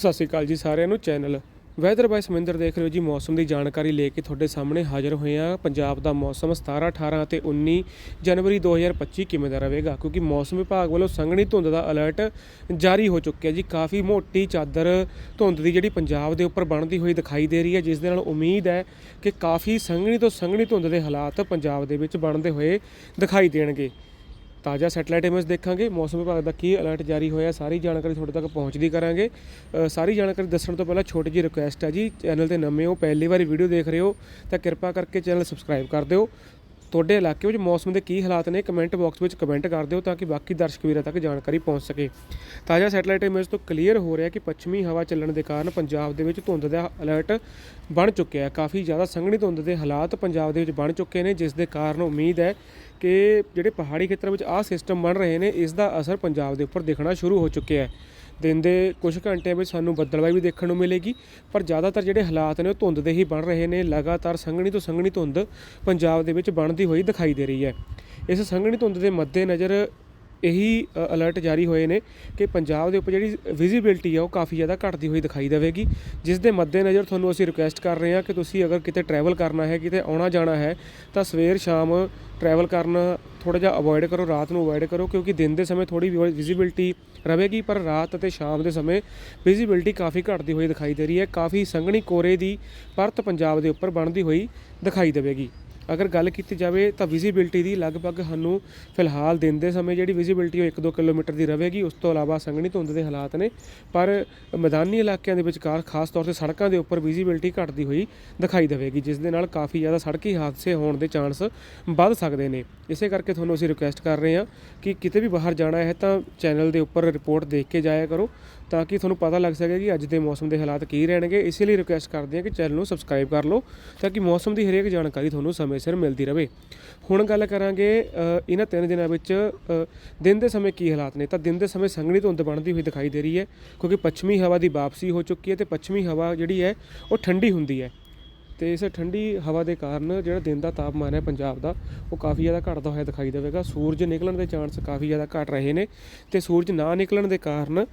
ਸਤਿ ਸ਼੍ਰੀ ਅਕਾਲ ਜੀ ਸਾਰਿਆਂ ਨੂੰ ਚੈਨਲ ਵੈਦਰ ਬਾਈ ਸਮਿੰਦਰ ਦੇਖ ਰਹੇ ਹੋ ਜੀ, ਮੌਸਮ ਦੀ ਜਾਣਕਾਰੀ ਲੈ ਕੇ ਤੁਹਾਡੇ ਸਾਹਮਣੇ ਹਾਜ਼ਰ ਹੋਏ ਆ ਪੰਜਾਬ ਦਾ ਮੌਸਮ 17 18 ਅਤੇ 19 ਜਨਵਰੀ 2025 ਕਿਵੇਂ ਦਾ ਰਹੇਗਾ? ਕਿਉਂਕਿ ਮੌਸਮ ਵਿਭਾਗ ਵੱਲੋਂ ਸੰਘਣੀ ਧੁੰਦ ਦਾ ਅਲਰਟ ਜਾਰੀ ਹੋ ਚੁੱਕਿਆ ਜੀ। ਕਾਫੀ ਮੋਟੀ ਚਾਦਰ ਧੁੰਦ ਦੀ ਜਿਹੜੀ ਪੰਜਾਬ ਦੇ ਉੱਪਰ ਬਣਦੀ ਹੋਈ ਦਿਖਾਈ ਦੇ ਰਹੀ ਹੈ, ਜਿਸ ਦੇ ਨਾਲ ਉਮੀਦ ਹੈ ਕਿ ਕਾਫੀ ਸੰਘਣੀ ਤੋਂ ਸੰਘਣੀ ਧੁੰਦ ਦੇ ਹਾਲਾਤ ਪੰਜਾਬ ਦੇ ਵਿੱਚ ਬਣਦੇ ਹੋਏ ਦਿਖਾਈ ਦੇਣਗੇ। ਤਾਜ਼ਾ ਸੈਟਲਾਈਟ ਇਮੇਜ ਦੇਖਾਂਗੇ, ਮੌਸਮ ਵਿਭਾਗ ਦਾ ਕੀ ਅਲਰਟ ਜਾਰੀ ਹੋਇਆ, ਸਾਰੀ ਜਾਣਕਾਰੀ ਤੁਹਾਡੇ ਤੱਕ ਪਹੁੰਚਦੀ ਕਰਾਂਗੇ। ਸਾਰੀ ਜਾਣਕਾਰੀ ਦੱਸਣ ਤੋਂ ਪਹਿਲਾਂ ਛੋਟੀ ਜਿਹੀ ਰਿਕੁਐਸਟ ਹੈ ਜੀ ਚੈਨਲ ਤੇ ਨਵੇਂ ਹੋ, ਪਹਿਲੀ ਵਾਰੀ ਵੀਡੀਓ ਦੇਖ ਰਹੇ ਹੋ, ਤਾਂ ਕਿਰਪਾ ਕਰਕੇ ਚੈਨਲ ਸਬਸਕ੍ਰਾਈਬ ਕਰ ਦਿਓ। ਤੁਹਾਡੇ ਇਲਾਕੇ ਵਿੱਚ ਮੌਸਮ ਦੇ ਕੀ ਹਾਲਾਤ ਨੇ? ਕਮੈਂਟ ਬਾਕਸ ਵਿੱਚ ਕਮੈਂਟ ਕਰ ਦਿਓ ਤਾਂ ਕਿ ਬਾਕੀ ਦਰਸ਼ਕ ਵੀਰਾਂ ਤੱਕ ਜਾਣਕਾਰੀ ਪਹੁੰਚ ਸਕੇ। ਤਾਜ਼ਾ ਸੈਟੇਲਾਈਟ ਇਮੇਜ ਤੋਂ ਕਲੀਅਰ ਹੋ ਰਿਹਾ ਕਿ ਪੱਛਮੀ ਹਵਾ ਚੱਲਣ ਦੇ ਕਾਰਨ ਪੰਜਾਬ ਦੇ ਵਿੱਚ ਧੁੰਦ ਦਾ ਅਲਰਟ ਬਣ ਚੁੱਕਿਆ ਹੈ। ਕਾਫੀ ਜ਼ਿਆਦਾ ਸੰਘਣੀ ਧੁੰਦ ਦੇ ਹਾਲਾਤ ਪੰਜਾਬ ਦੇ ਵਿੱਚ ਬਣ ਚੁੱਕੇ ਨੇ, ਜਿਸ ਦੇ ਕਾਰਨ ਉਮੀਦ ਹੈ ਕਿ ਜਿਹੜੇ ਪਹਾੜੀ ਖੇਤਰਾਂ ਵਿੱਚ ਆਹ ਸਿਸਟਮ ਬਣ ਰਹੇ ਨੇ, ਇਸ ਦਾ ਅਸਰ ਪੰਜਾਬ ਦੇ ਉੱਪਰ ਦਿਖਣਾ ਸ਼ੁਰੂ ਹੋ ਚੁੱਕਿਆ ਹੈ। ਦਿਨ ਦੇ ਕੁਝ ਘੰਟਿਆਂ ਵਿੱਚ ਸਾਨੂੰ ਬੱਦਲਵਾਈ ਵੀ ਦੇਖਣ ਨੂੰ ਮਿਲੇਗੀ। ਪਰ ਜ਼ਿਆਦਾਤਰ ਜਿਹੜੇ ਹਾਲਾਤ ਨੇ ਉਹ ਧੁੰਦ ਦੇ ਹੀ ਬਣ ਰਹੇ ਨੇ। ਲਗਾਤਾਰ ਸੰਘਣੀ ਤੋਂ ਸੰਘਣੀ ਧੁੰਦ ਪੰਜਾਬ ਦੇ ਵਿੱਚ ਬਣਦੀ ਹੋਈ ਦਿਖਾਈ ਦੇ ਰਹੀ ਹੈ। ਇਸ ਸੰਘਣੀ ਧੁੰਦ ਦੇ ਮੱਦੇਨਜ਼ਰ ਇਹੀ ਅਲਰਟ ਜਾਰੀ ਹੋਏ ਨੇ ਕਿ ਪੰਜਾਬ ਦੇ ਉੱਪਰ ਜਿਹੜੀ ਵਿਜ਼ਿਬਿਲਟੀ ਆ ਉਹ ਕਾਫੀ ਜ਼ਿਆਦਾ ਘਟਦੀ ਹੋਈ ਦਿਖਾਈ ਦੇਵੇਗੀ। ਜਿਸ ਦੇ ਮੱਦੇਨਜ਼ਰ ਤੁਹਾਨੂੰ ਅਸੀਂ ਰਿਕੁਐਸਟ ਕਰ ਰਹੇ ਹਾਂ ਕਿ ਤੁਸੀਂ ਅਗਰ ਕਿਤੇ ਟਰੈਵਲ ਕਰਨਾ ਹੈ, ਕਿਤੇ ਆਉਣਾ ਜਾਣਾ ਹੈ, ਤਾਂ ਸਵੇਰ ਸ਼ਾਮ ਟਰੈਵਲ ਕਰਨਾ ਥੋੜਾ ਜਿਹਾ ਅਵੋਇਡ ਕਰੋ, ਰਾਤ ਨੂੰ ਅਵੋਇਡ ਕਰੋ, ਕਿਉਂਕਿ ਦਿਨ ਦੇ ਸਮੇਂ ਥੋੜੀ ਵਿਜ਼ਿਬਿਲਟੀ ਰਹੇਗੀ, ਪਰ ਰਾਤ ਅਤੇ ਸ਼ਾਮ ਦੇ ਸਮੇਂ ਵਿਜ਼ਿਬਿਲਟੀ ਕਾਫੀ ਘਟਦੀ ਹੋਈ ਦਿਖਾਈ ਦੇ ਰਹੀ ਹੈ, ਕਾਫੀ ਸੰਘਣੀ ਕੋਰੇ ਦੀ ਪਰਤ ਪੰਜਾਬ ਦੇ ਉੱਪਰ ਬਣਦੀ ਹੋਈ ਦਿਖਾਈ ਦੇਵੇਗੀ। ਅਗਰ ਗੱਲ ਕੀਤੀ ਜਾਵੇ ਤਾਂ ਵਿਜ਼ੀਬਿਲਟੀ ਦੀ ਲਗਭਗ ਸਾਨੂੰ ਫਿਲਹਾਲ ਦਿਨ ਦੇ ਸਮੇਂ ਜਿਹੜੀ ਵਿਜ਼ੀਬਿਲਟੀ ਉਹ 1-2 ਕਿਲੋਮੀਟਰ ਦੀ ਰਹੇਗੀ, ਉਸ ਤੋਂ ਇਲਾਵਾ ਸੰਘਣੀ ਧੁੰਦ ਦੇ ਹਾਲਾਤ ਨੇ। ਪਰ ਮੈਦਾਨੀ ਇਲਾਕਿਆਂ ਦੇ ਵਿਚਕਾਰ ਖਾਸ ਤੌਰ ਤੇ ਸੜਕਾਂ ਦੇ ਉੱਪਰ ਵਿਜ਼ਿਬਿਲਟੀ ਘਟਦੀ ਹੋਈ ਦਿਖਾਈ ਦੇਵੇਗੀ, ਜਿਸ ਦੇ ਨਾਲ ਕਾਫੀ ਜ਼ਿਆਦਾ ਸੜਕੀ ਹਾਦਸੇ ਹੋਣ ਦੇ ਚਾਂਸ ਵੱਧ ਸਕਦੇ ਨੇ। ਇਸੇ ਕਰਕੇ ਤੁਹਾਨੂੰ ਅਸੀਂ ਰਿਕੁਐਸਟ ਕਰ ਰਹੇ ਹਾਂ ਕਿ ਕਿਤੇ ਵੀ ਬਾਹਰ ਜਾਣਾ ਹੈ ਤਾਂ ਚੈਨਲ ਦੇ ਉੱਪਰ ਰਿਪੋਰਟ ਦੇਖ ਕੇ ਜਾਇਆ ਕਰੋ। ਤਾਂ ਕਿ ਤੁਹਾਨੂੰ ਪਤਾ ਲੱਗ ਸਕੇ ਕਿ ਅੱਜ ਦੇ ਮੌਸਮ ਦੇ ਹਾਲਾਤ ਕੀ ਰਹਿਣਗੇ। ਇਸੇ ਲਈ ਰਿਕੁਐਸਟ ਕਰਦੇ ਹਾਂ ਕਿ ਚੈਨਲ ਨੂੰ ਸਬਸਕ੍ਰਾਈਬ ਕਰ ਲਓ ਤਾਂ ਕਿ ਮੌਸਮ ਦੀ ਹਰੇਕ ਜਾਣਕਾਰੀ ਤੁਹਾਨੂੰ ਸਮੇਂ ਸਿਰ ਮਿਲਦੀ ਰਹੇ। ਹੁਣ ਗੱਲ ਕਰਾਂਗੇ ਇਹਨਾਂ ਤਿੰਨ ਦਿਨਾਂ ਵਿੱਚ ਦਿਨ ਦੇ ਸਮੇਂ ਕੀ ਹਾਲਾਤ ਨੇ? ਤਾਂ ਦਿਨ ਦੇ ਸਮੇਂ ਸੰਘਣੀ ਧੁੰਦ ਬਣਦੀ ਹੋਈ ਦਿਖਾਈ ਦੇ ਰਹੀ ਹੈ ਕਿਉਂਕਿ ਪੱਛਮੀ ਹਵਾ ਦੀ ਵਾਪਸੀ ਹੋ ਚੁੱਕੀ ਹੈ ਤੇ ਪੱਛਮੀ ਹਵਾ ਜਿਹੜੀ ਹੈ ਉਹ ਠੰਡੀ ਹੁੰਦੀ ਹੈ। ਤੇ ਇਸ ਠੰਡੀ ਹਵਾ ਦੇ ਕਾਰਨ ਜਿਹੜਾ ਦਿਨ ਦਾ ਤਾਪਮਾਨ ਹੈ ਪੰਜਾਬ ਦਾ, ਉਹ ਕਾਫੀ ਜ਼ਿਆਦਾ ਘਟਦਾ ਹੋਇਆ ਦਿਖਾਈ ਦੇਵੇਗਾ। ਸੂਰਜ ਨਿਕਲਣ ਦੇ ਚਾਂਸ ਕਾਫੀ ਜ਼ਿਆਦਾ ਘਟ ਰਹੇ ਨੇ ਤੇ ਸੂਰਜ ਨਾ ਨਿਕਲਣ ਦੇ ਕਾਰਨ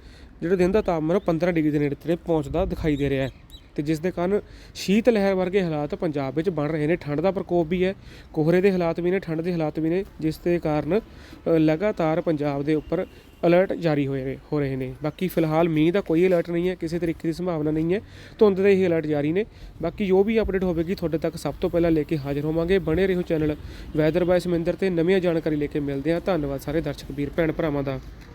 ਜਿਹੜੇ ਦਿਨ ਦਾ ਤਾਪਮਾਨ ਉਹ 15 ਡਿਗਰੀ ਦੇ ਨੇੜੇ ਤੇੜੇ ਪਹੁੰਚਦਾ ਦਿਖਾਈ ਦੇ ਰਿਹਾ ਹੈ। ਤੇ ਜਿਸ ਦੇ ਕਾਰਨ ਸ਼ੀਤ ਲਹਿਰ ਵਰਗੇ ਹਾਲਾਤ ਪੰਜਾਬ ਵਿੱਚ ਬਣ ਰਹੇ ਨੇ। ਠੰਡ ਦਾ ਪ੍ਰਕੋਪ ਵੀ ਹੈ, ਕੋਹਰੇ ਦੇ ਹਾਲਾਤ ਵੀ ਨੇ, ਠੰਡ ਦੇ ਹਾਲਾਤ ਵੀ ਨੇ, ਜਿਸ ਦੇ ਕਾਰਨ ਲਗਾਤਾਰ ਪੰਜਾਬ ਦੇ ਉੱਪਰ ਅਲਰਟ ਜਾਰੀ ਹੋਏ ਨੇ ਹੋ ਰਹੇ ਨੇ। ਬਾਕੀ ਫਿਲਹਾਲ ਮੀਂਹ ਦਾ ਕੋਈ ਅਲਰਟ ਨਹੀਂ ਹੈ, ਕਿਸੇ ਤਰੀਕੇ ਦੀ ਸੰਭਾਵਨਾ ਨਹੀਂ ਹੈ। ਧੁੰਦ ਦੇ ਹੀ ਅਲਰਟ ਜਾਰੀ ਨੇ। ਬਾਕੀ ਜੋ ਵੀ ਅਪਡੇਟ ਹੋਵੇਗੀ, ਤੁਹਾਡੇ ਤੱਕ ਸਭ ਤੋਂ ਪਹਿਲਾਂ ਲੈ ਕੇ ਹਾਜ਼ਰ ਹੋਵਾਂਗੇ। ਬਣੇ ਰਹੋ ਚੈਨਲ ਵੈਦਰ ਬਾਈ ਸਮਿੰਦਰ ਤੇ ਨਵੀਆਂ ਜਾਣਕਾਰੀ ਲੈ ਕੇ ਮਿਲਦੇ ਹਾਂ। ਧੰਨਵਾਦ ਸਾਰੇ ਦਰਸ਼ਕ ਵੀਰ, ਭੈਣ ਭਰਾਵਾਂ ਦਾ।